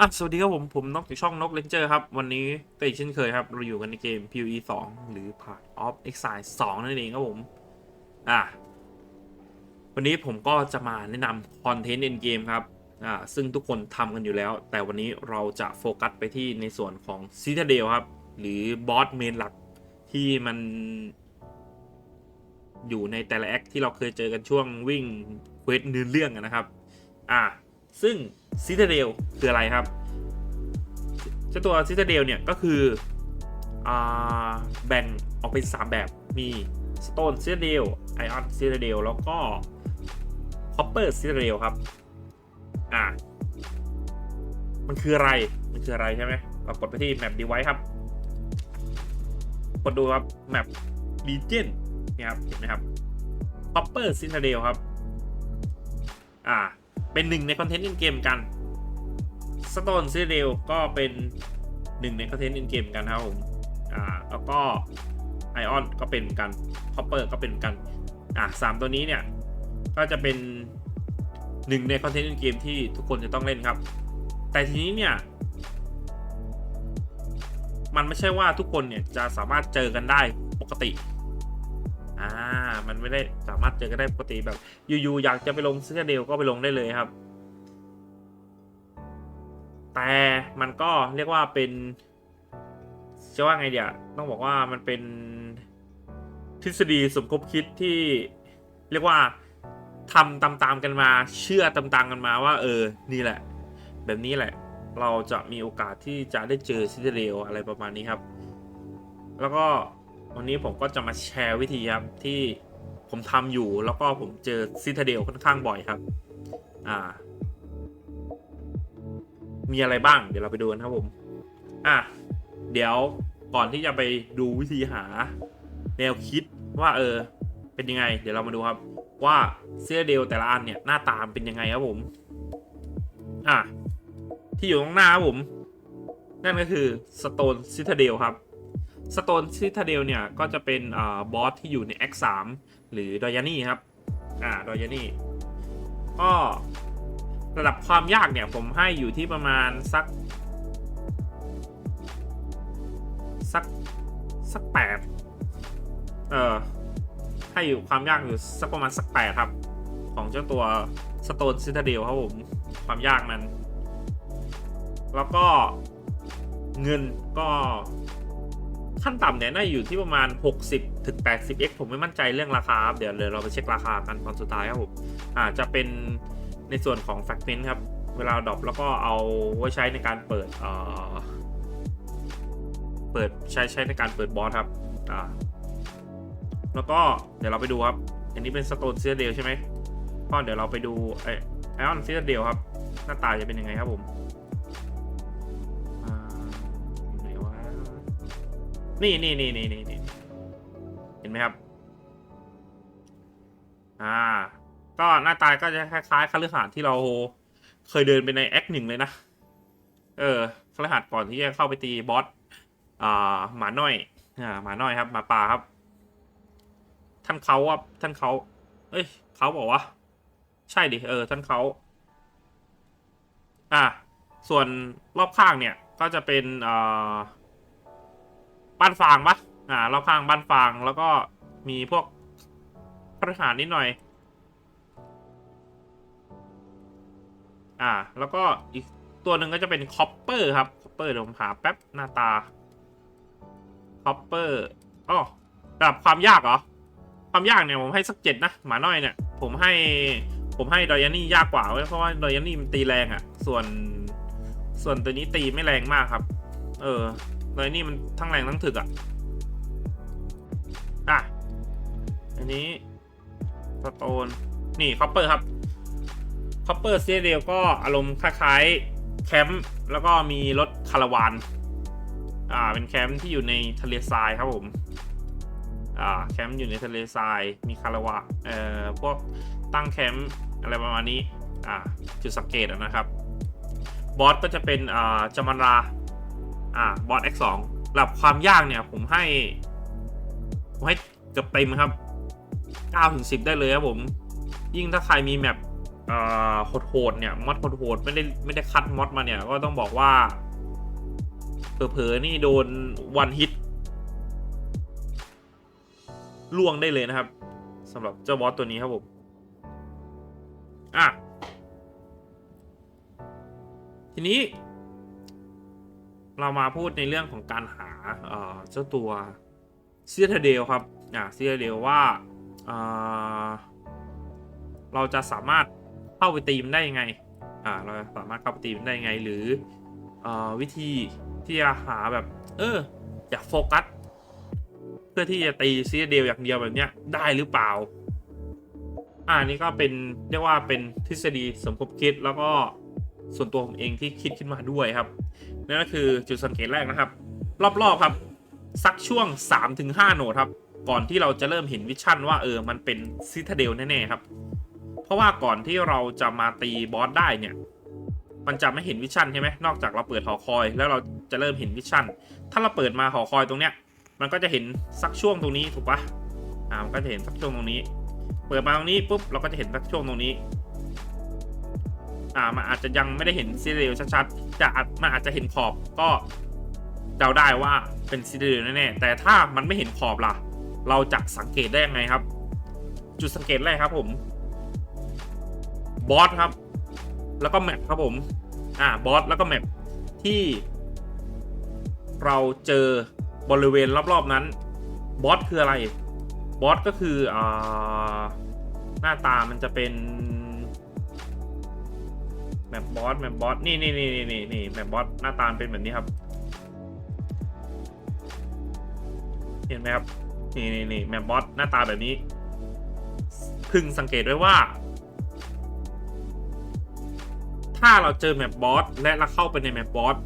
อะสวัสดีครับผม ผมนกจากช่องนกเลนเจอร์ครับ วันนี้ก็อีกเช่นเคยครับ เราอยู่กันในเกม PoE 2 หรือ Part of Exile 2 นั่นเองครับผม อะ วันนี้ผมก็จะมาแนะนำคอนเทนต์ end game ครับ อ่า ซึ่งทุกคนทำกันอยู่แล้ว แต่วันนี้เราจะโฟกัสไปที่ในส่วนของ Citadel ครับ หรือบอสเมนหลักที่มันอยู่ในแต่ละแอคที่เราเคยเจอกันช่วงวิ่งเควสเนื้อเรื่องนะครับ อ่า ซึ่ง Citadel คืออะไรครับเจ้าตัว Citadel เนี่ยก็คืออแบ่งออกเป็น 3 แบบมี Stone Citadel Iron Citadel แล้วก็ Copper Citadel ครับอ่ามันคืออะไรมันคืออะไรใช่ไหมเรากดไปที่ Map Device ครับกดดูครับ Map Region เนี่ยครับเห็นไหมครับ Copper Citadel ครับ อ่า เป็นหนึ่งในคอนเทนต์อินเกมกัน Stone Citadel ก็เป็นหนึ่งในคอนเทนต์อินเกมกันครับผมอ่าแล้วก็ Ion ก็เป็นกัน Copper ก็เป็นกันอ่าสามตัวนี้เนี่ย ก็จะเป็นหนึ่งในคอนเทนต์อินเกมที่ทุกคนจะต้องเล่นครับ แต่ทีนี้เนี่ย มันไม่ใช่ว่าทุกคนเนี่ยจะสามารถเจอกันได้ปกติ อ่า มันไม่ได้สามารถเจอกันได้ปกติแบบอยู่ๆอยากจะไปลงซิเดลก็ไปลงได้เลยครับ แต่มันก็เรียกว่าเป็นจะว่าไงเดียต้องบอกว่ามันเป็นทฤษฎีสมคบคิดที่เรียกว่าทำตามๆกันมา เชื่อตามๆกันมาว่า เออ นี่แหละ แบบนี้แหละ เราจะมีโอกาสที่จะได้เจอซิเดลอะไรประมาณนี้ครับ แล้วก็ วันนี้ผมก็จะมาแชร์วิธีครับที่ผมทำอยู่แล้วก็ผมเจอซิทาเดลค่อนข้างบ่อยครับ อ่า มีอะไรบ้าง เดี๋ยวเราไปดูกันครับผม อะ เดี๋ยวก่อนที่จะไปดูวิธีหาแนวคิดว่าเออ เป็นยังไง เดี๋ยวเรามาดูครับ ว่าเสื้อเดลแต่ละอันเนี่ยหน้าตามเป็นยังไงครับผม อะ ที่อยู่ข้างหน้าครับผม นั่นก็คือ Stone Citadel ครับ Stone Citadel เนี่ยก็จะเป็นอบอสที่อยู่ใน X3 หรือดอยานี่ครับ อ่าดอยานี่ก็ระดับความยากเนี่ยผมให้อยู่ที่ประมาณสัก สัก สักแปดเออให้อยู่ความยากอยู่สักประมาณสักแปดครับ ของเจ้าตัว Stone Citadel ครับผม ความยากมัน แล้วก็เงินก็ ขั้นต่ำเนี่ยน่าอยู่ที่ประมาณ 60ถึง 80 x ผมไม่มั่นใจเรื่องราคาครับเดี๋ยวเดี๋ยเราไปเช็คราคากันตอนสุดท้ายครับผมอ่าจะเป็นในส่วนของ fragment ครับ เวลาดรอปแล้วก็เอาไว้ใช้ในการเปิดเอ่อเปิดใช้ใช้ในการเปิดบอสครับอ่าแล้วก็เดี๋ยวเราไปดูครับ อันนี้เป็น Stone Citadel ใช่ไหมก็เดี๋ยวเราไปดูไออออนซิเดลครับ หน้าตาจะเป็นยังไงครับผม นี่นี่นี่นี่นี่นี่เห็นไหมครับ อ่า ก็หน้าตาก็จะคล้ายๆคฤหาสน์ที่เราเคยเดินไปในแอคหนึ่งเลยนะ เออคฤหาสน์ก่อนที่จะเข้าไปตีบอส อ่า หมาน้อย อ่า หมาน้อยครับ หมาป่าครับ ท่านเขาครับท่านเขา เอ้ย เขาบอกว่า ใช่ดิ เออ ท่านเขา อะส่วนรอบข้างเนี่ย ก็จะเป็น อ่า บ้านฟางปะอ่ารอบข้างบ้านฟางแล้วก็มีพวกพระหารนิดหน่อย อ่า แล้วก็อีกตัวหนึ่งก็จะเป็นคอปเปอร์ครับคอปเปอร์เดี๋ยวผมหาแป๊บหน้าตาคอปเปอร์อ๋อระดับความยากเหรอ ความยากเนี่ยผมให้สักเจ็ดนะหมาน้อยเนี่ย ผมให้ผมให้ดอยานี่ยากกว่าเว้เพราะว่าดอยานี่มันตีแรงอะ่ะ ส่วนส่วนตัวนี้ตีไม่แรงมากครับ เออ ดอยนี่มันทั้งแรงทั้งถึกอะ อะ อันนี้สโตน นี่คอปเปอร์ครับคอปเปอร์เซียเดียวก็อารมณ์คล้ายๆแคมป์แล้วก็มีรถคาราวาน อ่า เป็นแคมป์ที่อยู่ในทะเลทรายครับผม อ่า แคมป์อยู่ในทะเลทราย มีคาราวานเอ่อ พวกตั้งแคมป์อะไรประมาณนี้ อ่า จุดสังเกตนะครับ บอสก็จะเป็น อ่าจามันรา อ่าบอส X2 ระดับความยากเนี่ยผมให้ ผมให้เกือบเต็มครับ9ถึง10 ได้เลยครับผม ยิ่งถ้าใครมีแมปโหดๆเนี่ยมอดโหดๆไม่ได้ไม่ได้คัดมอดมาเนี่ย ก็ต้องบอกว่าเผลอๆนี่โดนวันฮิตล่วงได้เลยนะครับสำหรับเจ้าบอสตัวนี้ครับผมอะทีนี้ เรามาพูดในเรื่องของการหาเจ้าตัวเซียเดลครับอ่าเซียเดลว่าอ่าเราจะสามารถเข้าไปตีมันได้ยังไงอ่าเราสามารถเข้าไปตีมันได้ยังไงหรืออวิธีที่จะหาแบบ เอออยากโฟกัสเพื่อที่จะตีซีเดลอย่างเดียวแบบเนี้ยได้หรือเปล่าอ่านี่ก็เป็นเรียกว่าเป็นทฤษฎีสมคบคิดแล้วก็ ส่วนตัวผมเองที่คิดขึ้นมาด้วยครับนั่นก็คือจุดสังเกตแรกนะครับ รอบๆครับ สักช่วง 3-5 โหนดครับ ก่อนที่เราจะเริ่มเห็นวิชั่นว่าเออมันเป็นซิทาเดลแน่ๆครับ เพราะว่าก่อนที่เราจะมาตีบอสได้เนี่ยมันจะไม่เห็นวิชั่นใช่ไหมนอกจากเราเปิดหอคอย แล้วเราจะเริ่มเห็นวิชั่น ถ้าเราเปิดมาหอคอยตรงเนี้ย มันก็จะเห็นสักช่วงตรงนี้ถูกปะอ่ามันก็จะเห็นสักช่วงตรงนี้ เปิดมาตรงนี้ปุ๊บเราก็จะเห็นสักช่วงตรงนี้ อ่ามันอาจจะยังไม่ได้เห็นซีเรียลชัดๆแต่มันอาจจะเห็นขอบก็เดาได้ว่าเป็นซีเรียลแน่ๆแต่ถ้ามันไม่เห็นขอบล่ะ เราจะสังเกตได้ยังไงครับ จุดสังเกตแรกครับผมบอสครับ แล้วก็แมปครับผม อ่าบอสแล้วก็แมปที่เราเจอบริเวณรอบๆนั้นบอสคืออะไรบอสก็คืออ่าหน้าตามันจะเป็น ปบอสแมปบอสนี่นี่นี่นี่นี่นี่แมปบอสหน้าตาเป็นแบบนี้ครับ เห็นไหมครับ นี่นี่นี่แมปบอสหน้าตาแบบนี้พึงสังเกตไว้ว่า ถ้าเราเจอแมปบอสและเราเข้าไปในแมปบอส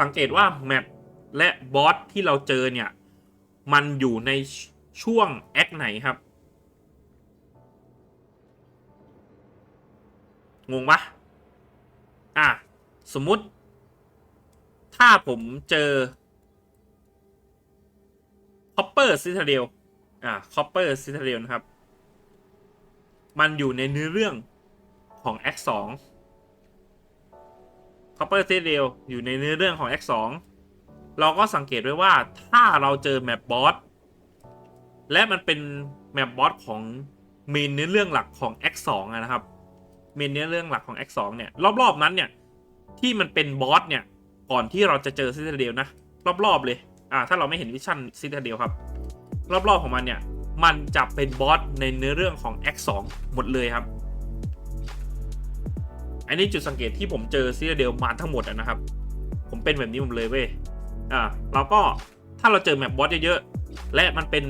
สังเกตว่าแมปและบอสที่เราเจอเนี่ย มันอยู่ในช่วงแอคไหนครับ งงปะอะ สมมุติ ถ้าผมเจอ Copper Citadel อ่า Copper Citadel นะครับ มันอยู่ในเนื้อเรื่องของ Act 2 Copper Citadel อยู่ในเนื้อเรื่องของ Act 2 เราก็สังเกตไว้ว่าถ้าเราเจอแมปบอสและมันเป็นแมปบอสของเมนเนื้อเรื่องหลักของ Act 2นะครับ เมนเนื้อเรื่องหลักของ Act 2เนี่ย รอบ ๆ นั้นเนี่ย ที่มันเป็นบอสเนี่ย ก่อนที่เราจะเจอซิตาเดลนะ รอบๆเลย อ่า ถ้าเราไม่เห็นวิชั่นซิตาเดลครับ รอบๆของมันเนี่ย มันจะเป็นบอสในเนื้อเรื่องของ Act 2หมดเลยครับ อันนี้จุดสังเกตที่ผมเจอซิตาเดลมาทั้งหมดนะครับ ผมเป็นแบบนี้ผมเลยเว้ย อ่า เราก็ถ้าเราเจอแมปบอสเยอะๆ และมันเป็น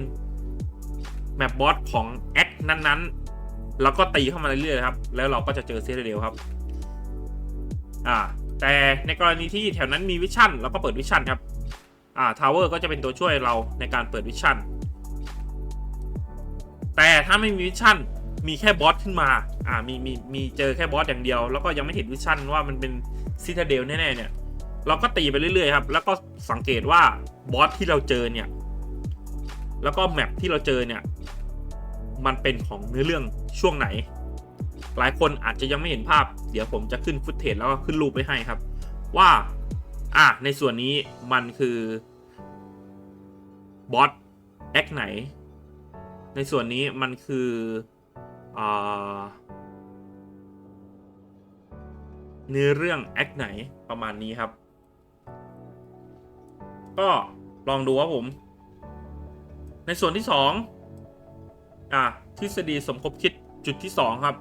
แมปบอสของแอคนั้นๆ แล้วก็ตีเข้ามาเรื่อยๆครับ แล้วเราก็จะเจอซิตเดลครับ อ่า แต่ในกรณีที่แถวนั้นมีวิชั่นเราก็เปิดวิชั่นครับอ่าทาวเวอร์ก็จะเป็นตัวช่วยเราในการเปิดวิชั่นแต่ถ้าไม่มีวิชั่นมีแค่บอสขึ้นมาอ่ามีมีมีเจอแค่บอสอย่างเดียว แล้วก็ยังไม่เห็นวิชั่นว่ามันเป็นซิตาเดลแน่ๆเนี่ยเราก็ตีไปเรื่อยๆครับ แล้วก็สังเกตว่าบอสที่เราเจอเนี่ย แล้วก็แมปที่เราเจอเนี่ย มันเป็นของเนื้อเรื่องช่วงไหน หลายคนอาจจะยังไม่เห็นภาพ เดี๋ยวผมจะขึ้นฟุตเทจแล้วก็ขึ้นรูปไปให้ครับ ว่าอะในส่วนนี้มันคือบอสแอคไหน ในส่วนนี้มันคืออ่าเนื้อเรื่องแอคไหนประมาณนี้ครับ ก็ลองดูครับผม ในส่วนที่สองอะทฤษฎีสมคบคิดจุดที่สองครับ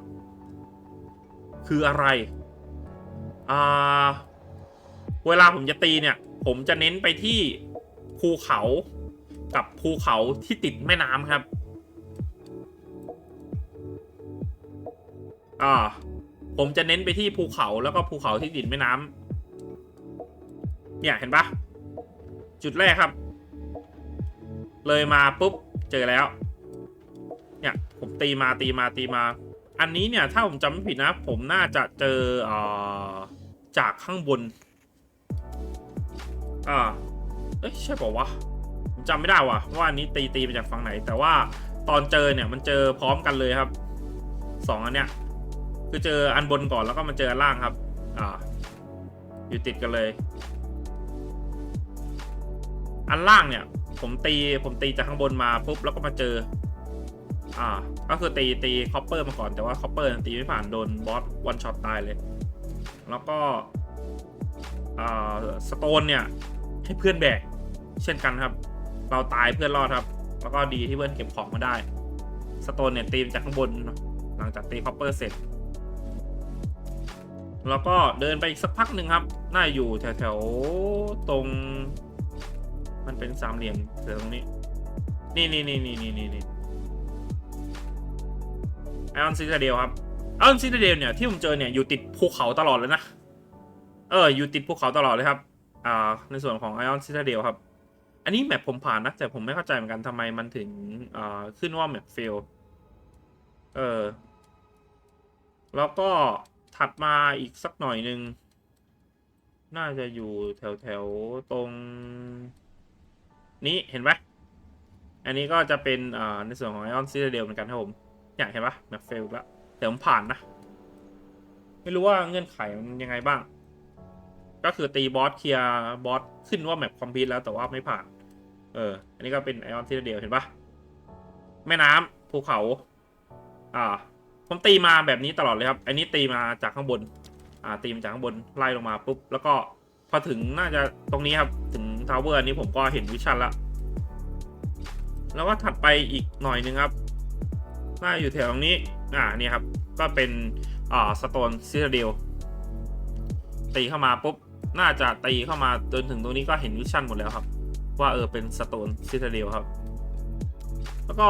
คืออะไรอ่าเวลาผมจะตีเนี่ย ผมจะเน้นไปที่ภูเขากับภูเขาที่ติดแม่น้ำครับอ่าผมจะเน้นไปที่ภูเขาแล้วก็ภูเขาที่ติดแม่น้ำเนี่ยเห็นปะจุดแรกครับ เลยมาปุ๊บเจอแล้ว เนี่ยผมตีมาตีมาตีมา อันนี้เนี่ยถ้าผมจำไม่ผิดนะ ผมน่าจะเจอเอ่อจากข้างบน อ่า เอ้ยใช่ป่าวะ ผมจำไม่ได้ว่ะว่าอันนี้ตีตีมาจากฝั่งไหน แต่ว่าตอนเจอเนี่ยมันเจอพร้อมกันเลยครับสองอันเนี้ยคือเจออันบนก่อนแล้วก็มาเจออันล่างครับ อ่า อยู่ติดกันเลย อันล่างเนี่ย ผมตีผมตีจากข้างบนมาปุ๊บแล้วก็มาเจอ อ่า ก็คือตีตีคอปเปอร์มาก่อนแต่ว่าคอปเปอร์ตีไม่ผ่านโดนบอสวันช็อตตายเลย แล้วก็อ่าสโตนเนี่ยให้เพื่อนแบกเช่นกันครับ เราตายเพื่อนรอดครับ แล้วก็ดีที่เพื่อนเก็บของมาได้ สโตนเนี่ยตีจากข้างบนหลังจากตีคอปเปอร์เสร็จ แล้วก็เดินไปอีกสักพักหนึ่งครับ น่าอยู่แถวๆตรง มันเป็นสามเหลี่ยมแถวตรงนี้ นี่นี่นี่นี่นี่นี่นี่ อออนซิตาเดลครับไอออนซิตาเดลเนี่ยที่ผมเจอเนี่ยอยู่ติดภูเขาตลอดเลยนะ เอออยู่ติดภูเขาตลอดเลยครับ อ่าในส่วนของไอออนซิตาเดลครับ อันนี้แมปผมผ่านนะ แต่ผมไม่เข้าใจเหมือนกันทำไมมันถึงอ่าขึ้นว่าแมปเฟลเออ แล้วก็ถัดมาอีกสักหน่อยหนึ่งน่าจะอยู่แถวแถวตรง นี้เห็นไหมอันนี้ก็จะเป็นอ่าในส่วนของไอออนซิเดลเหมือนกันครับผม เนี่ยเห็นปะแมปเฟลแล้วแต่ผมผ่านนะ ไม่รู้ว่าเงื่อนไขมันยังไงบ้าง ก็คือตีบอสเคลียร์บอสขึ้นว่าแมปคอมพิวแล้วแต่ว่าไม่ผ่าน เออ อันนี้ก็เป็นไอออนซิเดลเห็นปะแม่น้ำภูเขา อ่า ผมตีมาแบบนี้ตลอดเลยครับ อันนี้ตีมาจากข้างบน อ่า ตีมาจากข้างบนไล่ลงมาปุ๊บ แล้วก็พอถึงน่าจะตรงนี้ครับ ถึงทาวเวอร์อันนี้ผมก็เห็นวิชั่นละ แล้วก็ถัดไปอีกหน่อยนึงครับ น่าอยู่แถวตรงนี้ อ่านี่ครับ ก็เป็นอ่าสโตนซิเดลตีเข้ามาปุ๊บ น่าจะตีเข้ามาจนถึงตรงนี้ก็เห็นวิชั่นหมดแล้วครับ ว่าเออเป็นสโตนซิเดลครับ แล้วก็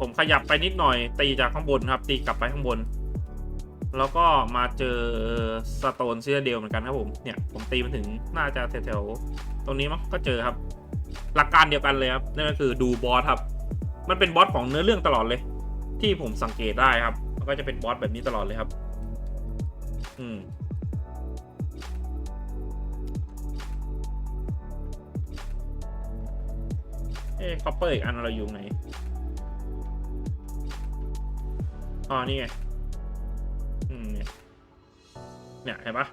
ผมขยับไปนิดหน่อย ตีจากข้างบนครับ ตีกลับไปข้างบน แล้วก็มาเจอสโตนซิเดลเหมือนกันครับผม เนี่ยผมตีมันถึงน่าจะแถวๆตรงนี้มั้งก็เจอครับ หลักการเดียวกันเลยครับนั่นก็คือดูบอสครับมันเป็นบอสของเนื้อเรื่องตลอดเลย ที่ผมสังเกตได้ครับ มันก็จะเป็นบอสแบบนี้ตลอดเลยครับ อืมเอ้คอปเปอร์อีกอันเราอยู่ไหนอ๋อนี่ไง อืมเนี่ย เนี่ยเห็นปะ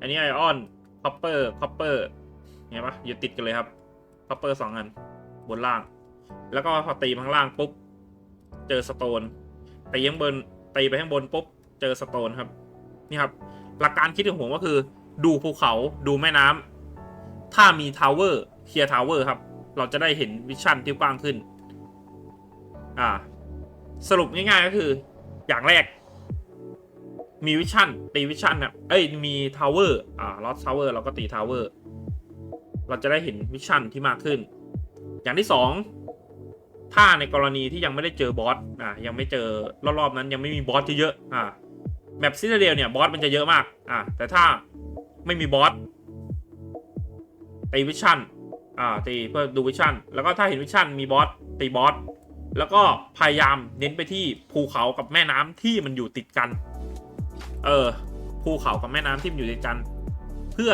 อันนี้ไอออนคอปเปอร์คอปเปอร์เห็นปะอยู่ติดกันเลยครับคอปเปอร์สองอัน บนล่าง แล้วก็พอตีข้างล่างปุ๊บ เจอสโตนตีข้างบนตีไปข้างบนปุ๊บเจอสโตนครับ นี่ครับ หลักการคิดของผมก็คือ ดูภูเขาดูแม่น้ำถ้ามีทาวเวอร์เคลียร์ทาวเวอร์ครับ เราจะได้เห็นวิชั่นที่กว้างขึ้น อ่า สรุปง่ายๆก็คือ อย่างแรก มีวิชั่นตีวิชั่นนะเอ้ยมีทาวเวอร์อ่าลอสทาวเวอร์เราก็ตีทาวเวอร์เราจะได้เห็นวิชั่นที่มากขึ้น อย่างที่สอง ถ้าในกรณีที่ยังไม่ได้เจอบอสอ่ายังไม่เจอรอบๆนั้นยังไม่มีบอสเยอะๆอ่าแมปซิเดลเนี่ยบอสมันจะเยอะมากอ่าแต่ถ้าไม่มีบอสตีวิชั่นอ่าตีเพื่อดูวิชั่นแล้วก็ถ้าเห็นวิชั่นมีบอสตีบอสแล้วก็พยายามเน้นไปที่ภูเขากับแม่น้ำที่มันอยู่ติดกัน เออภูเขากับแม่น้ำที่มันอยู่ติดกัน เพื่อ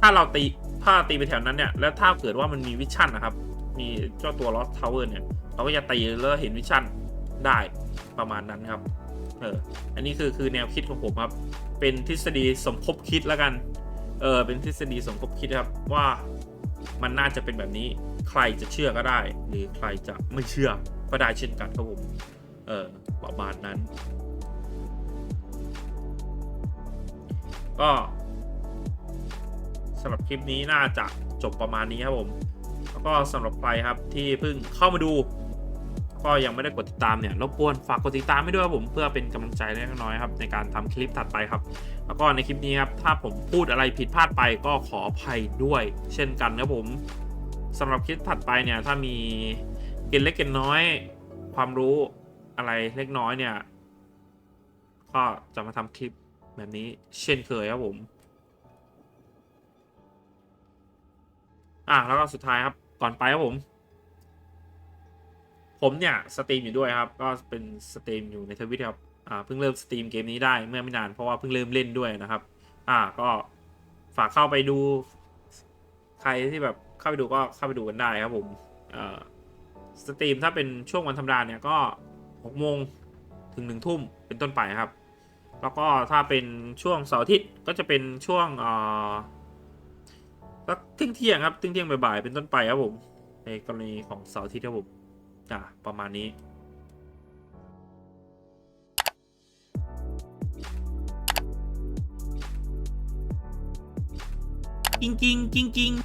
ถ้าเราตีถ้าตีไปแถวนั้นเนี่ยแล้วถ้าเกิดว่ามันมีวิชั่นนะครับ มีเจ้าตัวลอสทาวเวอร์เนี่ย เราก็จะตีแล้วเห็นวิชั่นได้ประมาณนั้นครับ เออ อันนี้คือคือแนวคิดของผมครับ เป็นทฤษฎีสมคบคิดแล้วกัน เออ เป็นทฤษฎีสมคบคิดครับว่ามันน่าจะเป็นแบบนี้ ใครจะเชื่อก็ได้ หรือใครจะไม่เชื่อก็ได้เช่นกันครับผม เออ ประมาณนั้น ก็สำหรับคลิปนี้น่าจะจบประมาณนี้ครับผม แล้วก็สำหรับใครครับที่เพิ่งเข้ามาดู ก็ยังไม่ได้กดติดตามเนี่ยรบกวนฝากกดติดตามให้ด้วยครับผมเพื่อเป็นกำลังใจเล็กน้อยครับในการทำคลิปถัดไปครับ แล้วก็ในคลิปนี้ครับถ้าผมพูดอะไรผิดพลาดไปก็ขออภัยด้วย เช่นกันครับผมสำหรับคลิปถัดไปเนี่ยถ้ามีเกณฑ์เล็กเกณฑ์น้อย ความรู้อะไรเล็กน้อยเนี่ย ก็จะมาทำคลิปแบบนี้เช่นเคยครับผม อะแล้วก็สุดท้ายครับ ก่อนไปครับผม ผมเนี่ยสตรีมอยู่ด้วยครับ ก็เป็นสตรีมอยู่ในทวิตครับอ่าเพิ่งเริ่มสตรีมเกมนี้ได้เมื่อไม่นานเพราะว่าเพิ่งเริ่มเล่นด้วยนะครับ อ่าก็ฝากเข้าไปดู ใครที่แบบเข้าไปดูก็เข้าไปดูกันได้ครับผมอ่อสตรีมถ้าเป็นช่วงวันธรรมดาเนี่ยก็หกโมงถึงหนึ่งทุ่มเป็นต้นไปครับ แล้วก็ถ้าเป็นช่วงเสาร์อาทิตย์ก็จะเป็นช่วงอ่อ สักเที่ยงเที่ยงครับเที่ยงเที่ยงบ่ายๆเป็นต้นไปครับผม ในกรณีของเสาร์อาทิตย์ครับผมอะประมาณนี้จริงจริงจริงจริง